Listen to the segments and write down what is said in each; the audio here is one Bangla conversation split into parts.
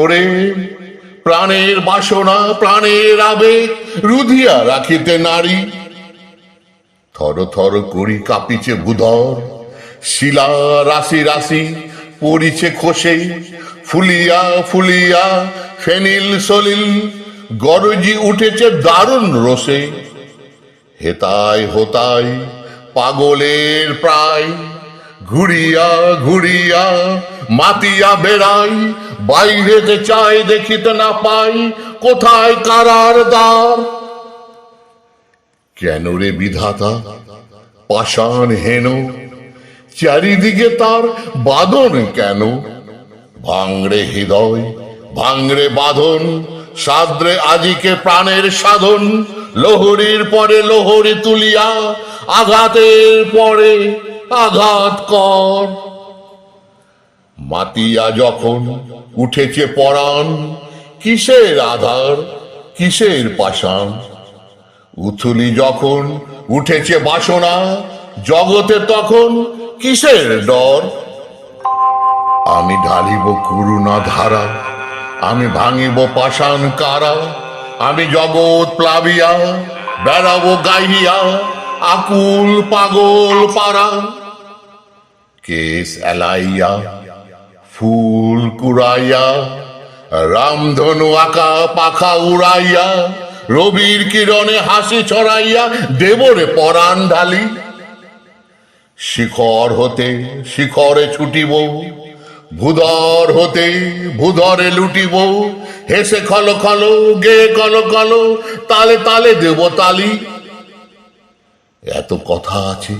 ওরে প্রাণের বাসনা, প্রাণের আবেগ রুধিয়া রাখিতে নারী। থর থর করি কাঁপিছে ভূধর, শিলা রাশি রাশি পড়িছে খসে। ফুলিয়া ফুলিয়া ফেনিল সলিল, গরজি উঠেছে দারুণ রসে। হেতায় হোতায় পাগলের প্রায়, ঘুরিয়া ঘুরিয়া মাতিয়া বেড়াই বাইরেতে চাই দেখিতে না পাই, কোথায় কারার দ্বার? কেন রে বিধাতা? পাষাণ হেন, চারিদিকে তার বাঁধন কেন? ভাঙড়ে হৃদয়, ভাঙড়ে বাঁধন সাদ্রে আজিকে প্রাণের সাধন, লোহরীর পরে লোহরি তুলিয়া আঘাতের পরে আঘাত কর। মাতিয়া যখন উঠেছে পরাণ, কিসের আধার, কিসের পাষাণ? উথুলি যখন উঠেছে বাসনা, জগতে তখন কিসের ডর? আমি ঢালিব করুণা ধারা, আমি ভাঙিব পাষাণ কারা, আমি জগৎ প্লাবিয়া, বেড়াবো গাইয়া আকুল পাগল পারা। কেস এলাইয়া ফুল কুড়াইয়া, রামধনু আঁকা পাখা উড়াইয়া, রবির কিরণে হাসি ছড়াইয়া দেবরে পরাণ ঢালি। শিখর হতে শিখরে ছুটিব, ভূধর হতে ভূধরে লুটিব, হেসে খল খল, গে কল কল তালে তালে দেব তালি। এত কথা আছে,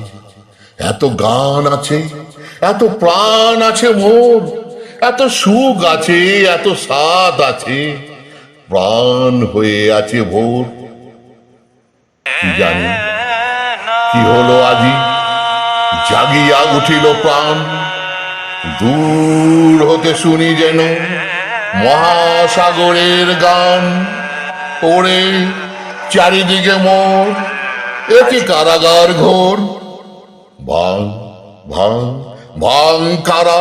এত গান আছে, এত প্রাণ আছে মোর। এত সুখ আছে, এত স্বাদ আছে, প্রাণ হয়ে আছে ভোর। কি জানি, কি হলো আজি? জাগিয়া উঠিল প্রাণ। দূর হতে শুনি যেন মহাসাগরের গান। ওরে চারিদিকে মোর একই কারাগার ঘোর? ভাঙ ভাঙ ভাঙ কারা